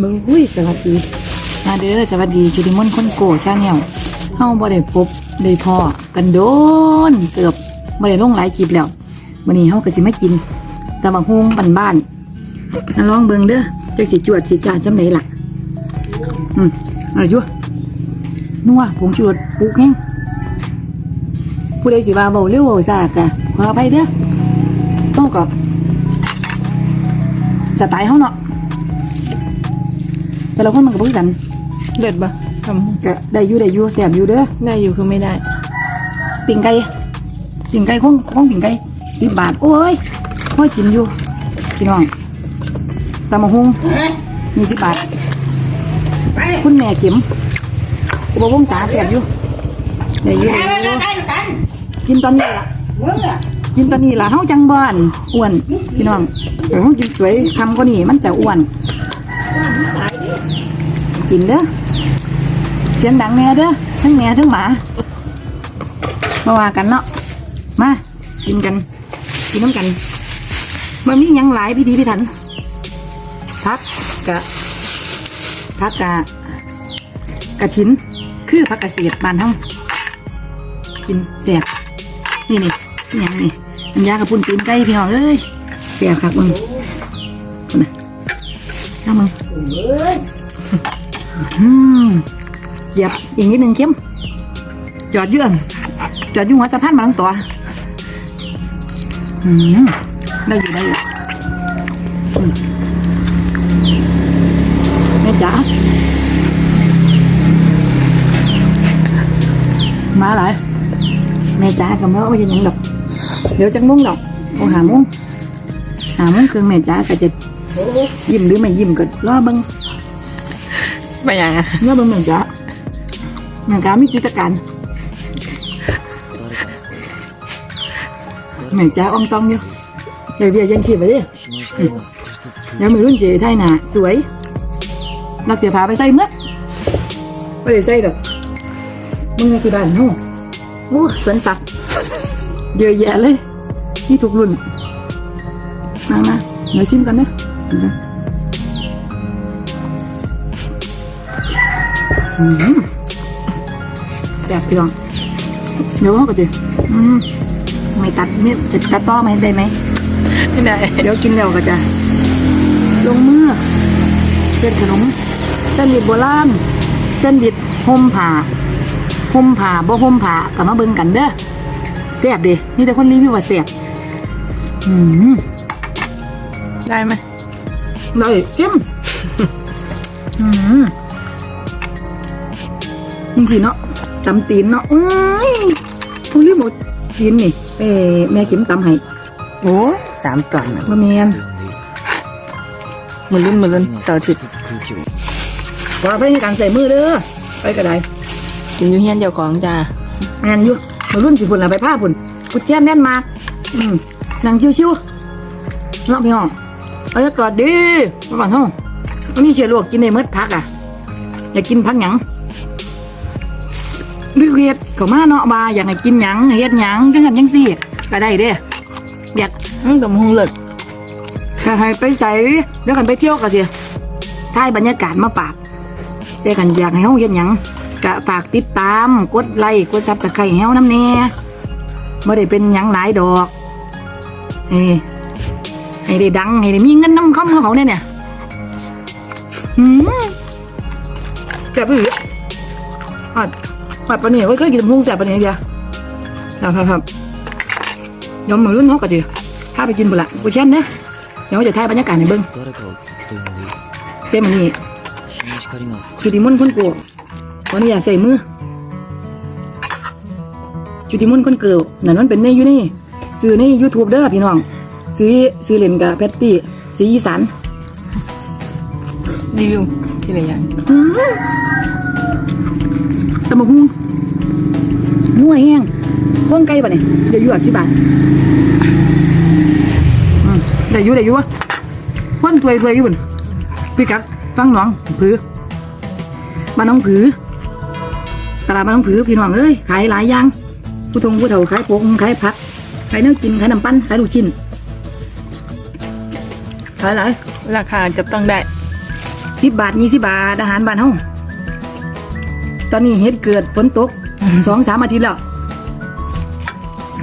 มึงอุ้ยสวัสดี มาเด้อสวัสดีจุดิมอนคนโกชาแนลเฮาบ่ได้พบได้พอกันโดนเกือบบ่ได้ลงหลายคลิปแล้ววันนี้เฮาก็สิมากินตำบักฮุงบ้านๆน่าลองเบิ่งเด้อจักสิจวดสิจานจำไดล่ะอืมอะไรอยู่นัวผงชูรสปลูกแห้งผู้ใดสิว่าเบาเร็วเบาซากะขออภัยเด้อต้องกับสไตล์เฮาเนาะ แต่ละคนมันก็บ่คือกันเด็ดปะทก็ได้อยู่ได้อยู่แซ่บอยู่เด้อำได้อยู่คือไม่ได้ ปิ่งไก่ปิ่งไก่คงคงปิ่งไก่สิบบาท โอ้ยพ่อกินอยู่พี่น้องตำมะฮุงมีสิบบาท คุณแม่เข็มอุบวงศาแซ่บอยู่ได้อยู่ได้อยู่กินตอนนี้ล่ะ กินตอนนี้ล่ะเฮาจังบ้านอ้วนพี่น้องแต่เฮากินสวยทำก็นี่มันจะอ้วน กินเด้อเสียงดังแน่เด้อทั้งแม่ทั้งหมามาว่ากันเนาะมากินกัน กินน้ำกันมันมียังหลายพิธีพิถันพักกะพักกะกะถิน คือพักกะเกษตรบ้านเฮากินแสบนี่นี่นี่ยังนี่อันยากระปุ่นตีนไก่พี่น้องเอ้ยแสบคักมึงคนน่ะน้ามึง เหยียบอีกนิดนึงเข้มจอดเยื่อนจอดอยู่หัวสะพานมาลังตัวอืมได้อยู่ได้อยู่แม่จ๋ามาหลายแม่จ๋ากับแม่ว่าจะยังดอกเดี๋ยวจังมุ่งดอกโอ้หามุ่งหามุ่งคือแม่จ๋าก็จะยิ้มหรือไม่ยิ้มก็รอบิ้ง ไปยังอะรอเบิ้งแม่จ๋าแม่จ๋ามีกิจการแม่จ้าอ่องตองอยู่เดี๋ยวเบียร์ยังขีบไปดิเดี๋ยวมือรุ่นเจไทยหนาสวยนักเสียพาไปใส่เมื่อไม่ได้ใส่ดอกมึงในที่บ้านโน่โอ้สวนสัตว์เยอะแยะเลย นี่ถูกรุ่นมามาเดี๋ยวชิมกันนะ แซ่บพี่น้องเดี๋ยวว่ากันดิอืมไม่ตัดเนี่ยจะตัดต่อไหมได้ไหมไม่ได้เดี๋ยวกินแล้วก็จะลงมือเป็นขนมเส้นดิบโบราณเส้นดิบห่มผ้าห่มผ้าบ่ห่มผ้ากับมาเบิ่งกันเด้อแซ่บเด้นี่แต่คนรีวิวว่าแซ่บอืมได้ไหมได้เข้ม อืม จริงๆเนาะตำตีนเนาะเอ้ยเขาเรียกหมดตีนนี่เอ้แม่กิมตำให้โอ้สามตอนบะเมียนมือรุ่นมือรุ่นเสาร์อาทิตย์ว่าไปให้การใส่มือเด้อไปก็ได้กินอยูเฮียนเจ้าของจ้างานอยู่มารุ่นสิพุ่นละไปผ้าพุ่นกุดแจ้แน่นมากอืมนั่งชิวๆเนาะพี่น้องเอาจะกอดดีมาบ้านห้องมีเชื้อโรคกินได้เมดพักอะอยากกินพักหยัง ด้วยเฮ็ดเขามาเนาะบาอยากให้กินหยังให้เฮ็ดหยังจังกันจังซี่ก็ได้เด้อยากอืมดมหงเลิศก็ให้ไปใส่เดี๋ยวกันไปเที่ยวก็สิถ่ายบรรยากาศมาฝากแต่กันอยากให้เฮาเฮ็ดหยังก็ฝากติดตามกดไลค์กดซับสไครต์ให้เฮานำแน่บ่ได้เป็นหยังหลายดอกเฮ้ให้ได้ดังให้ได้มีเงินนำคำเขาเนี่ยเนี่ยอืมแซ่บอีหลีอะ วัดปลาเนี่ยก็กินตพุงแสบปลาเนี่ยเดียวครับครับยอมมือรุ่นฮอกกะจีถ้าไปกินบุละกูเช่นนะเดี๋ยวจะถ่ายบรรยากาศในเบิ้งเจ้มันนี่จุดีมุนคนกูวันนี้อย่าใส่มือจุดีมุนคนเกลียวนั่นมันเป็นในยูนี่ซื้อในยูทูบเด้อพี่น้อง ซื้อซื้อเหรียญกับแพตตี้สีอีสันรีวิวที่ไหนยัง ข้องไก่ปะเนี่ยเดี๋ยวอยู่อะสิบบาทอืมได้อยู่ได้อยู่วะควันถวยถวยอยู่บนพี่กัดฟังหน้องผือบ้านน้องผือตลาดบ้านน้องผือพี่น้องเอ้ยขายหลายอย่างผู้ทงผู้เฒ่าขายโปงขายผักขายเนื้อกินขายน้ำปั้นขายลูกชิ้นขายหลายราคาจับต้องได้สิบบาทยี่สิบาทอาหารบ้านเฮาตอนนี้เฮ็ดเกิดฝนตกสองสามอาทิตย์แล้ว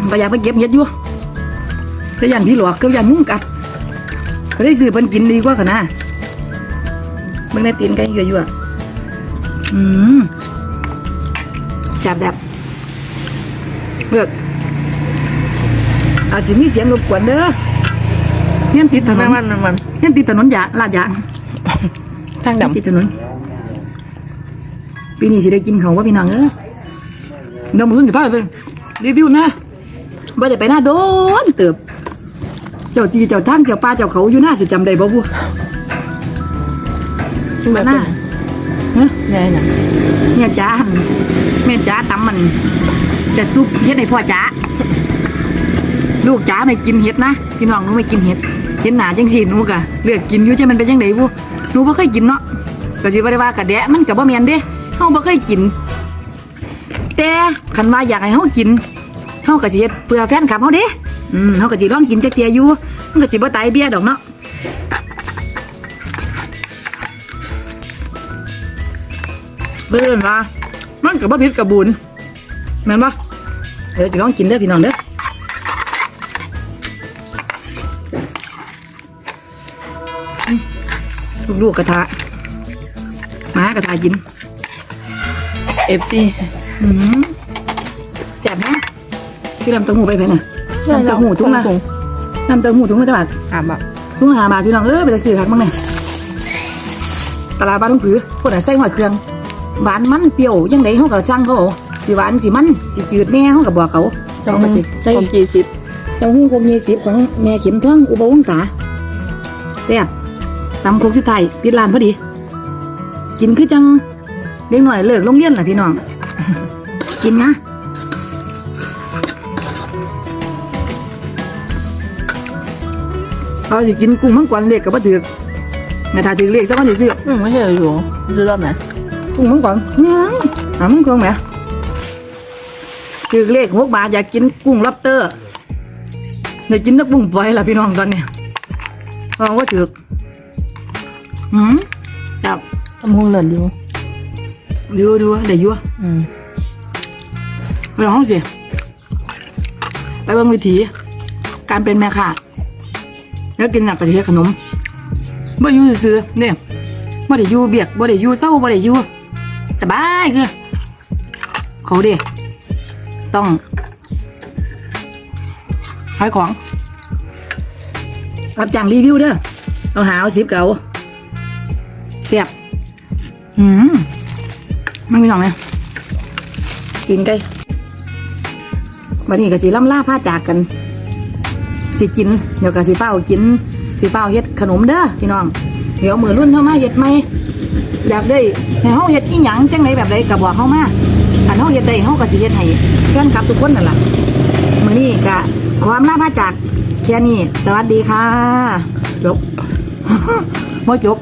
ก็อยากไปเก็บเฮ็ดอยู่ก็ยันพี่หลอกก็ยันมุ้งกัด ก็ได้ซื้อเพิ่นกินดีกว่าขนาดเบิ่งได้ตีนไก่อยู่อะอืมแซ่บแบบเบิกอาจจะมีเสียงรบกวนเด้อเฮียนติดถนแม่นมันมันมันเฮียนติดถนนยางลาดยางทางเฮียนดำติดถนนปีนี้สิได้กินเขาวว่าพี่น้องเอ้ยเดี๋ยวมือถือผ้าไปรีวิวนะ ว่าจะไปหน้าโดนเติบ เจ้าจีเจ้าทางเจ้าป่าเจ้าเขาอยู่หน้าจะจำได้บ่บุซึ่งแบบหน้าเป็นเฮ้ยแน่น่ะแม่จ๋าแม่จ๋าตำมัน จะซุปเฮ็ดให้พ่อจ๋าลูกจ๋าไม่กินเห็ดนะพี่น้องหนูไม่กินเห็ดเห็นหนาจังสิหนูกะเลือกกินอยู่จะมันเป็นจังไดบุหนูบ่เคยกินเนาะก็สิบ่ได้ว่ากะแดะมันก็บ่แม่นเด้เฮาบ่เคยกิน แต่คันว่าอยากให้เฮากิน เฮาก็สิเฮ็ดเพื่อแฟนคลับเฮาเด้อืมเฮาก็สิลองกินจักเที่ยอยู่มันก็สิบ่ตายเบี้ยดอกเนาะเบิ่นว่ามันก็บ่ผิดกับบุญแม่นบ่เดี๋ยวจะลองกินเด้อพี่น้องเด้อลูกๆกระทะหมากระทะกินเอฟซีอืมแซ่บนะ พี่ลำเต้าหูไปไปน่ะลำเต้าหูทุกละถุงลำเต้าหูทุกละเท่าไหร่อะแบบทุกหาบาทพี่น้องเออไปจะซื้อคักมั้งเนี่ยตลาดบ้านลุงผือพวกน่ะใส่หอยเครื่องหวานมันเปรี้ยวยังไงเขาก็ช่างเขาเอาสิหวานสิมันสิจืดแน่เขาก็บอกเขาจังเขาก็สิใส่ของกี่สิบเต้าหู้คงยี่สิบของแม่เข็มท่องอุบลวงศาแซ่บตำโคกสุดท้ายปิดร้านพอดี กินคือจังเด็กหน่อยเลิกโรงเรียนล่ะพี่น้อง กินนะ เอาสิกินกุ้งมังกรเล็กกับบ่ถือกแม่ทาถือเล็กสักวันสิซื้ออืมไม่ใช่อยู่ดูรอบไหนกุ้งมังกรอื้อหามังกรแหมถือเลขหกบาทอยากกินกุ้งล็อบสเตอร์อยากกินนักบุ้งปล่อยล่ะพี่น้องตอนเนี้ยลองว่าถือกอืมจับทำหุ่นเหลินอยู่ดูดูเดี๋ยวยั่วอืมไปลองห้องสิไปเบิ่งวิถีการเป็นแม่ค้า แล้วกินหนักกะทิขนมบ่อยู่ซื่อเนี่ยบ่ได้อยู่เบียกบ่ได้อยู่เศร้าบ่ได้อยู่สบายคือเขาเด้ต้องขายของรับจ้างรีวิวเด้อเอาหาเอาสิบเก่าเสียบอืมมันมีสองเนี่ยกินไก่วันนี้ก็สิล่ำล่าผ้าจากกัน สิกิน เดี๋ยวก็สิเป้ากินสิเป้าเฮ็ดขนมเด้อพี่น้อง เดี๋ยวมือรุ่นเข้ามาเฮ็ดไหมอยากได้ให้เฮาเฮ็ดอีหยังจังไดแบบใดก็บอกเฮามาอันเฮาเฮ็ดได้เฮาก็สิเฮ็ดให้แฟนคลับทุกคนนั่นล่ะมื้อนี้ก็ความล่าผ้าจากแค่นี้ สวัสดีค่ะจบบ่จบ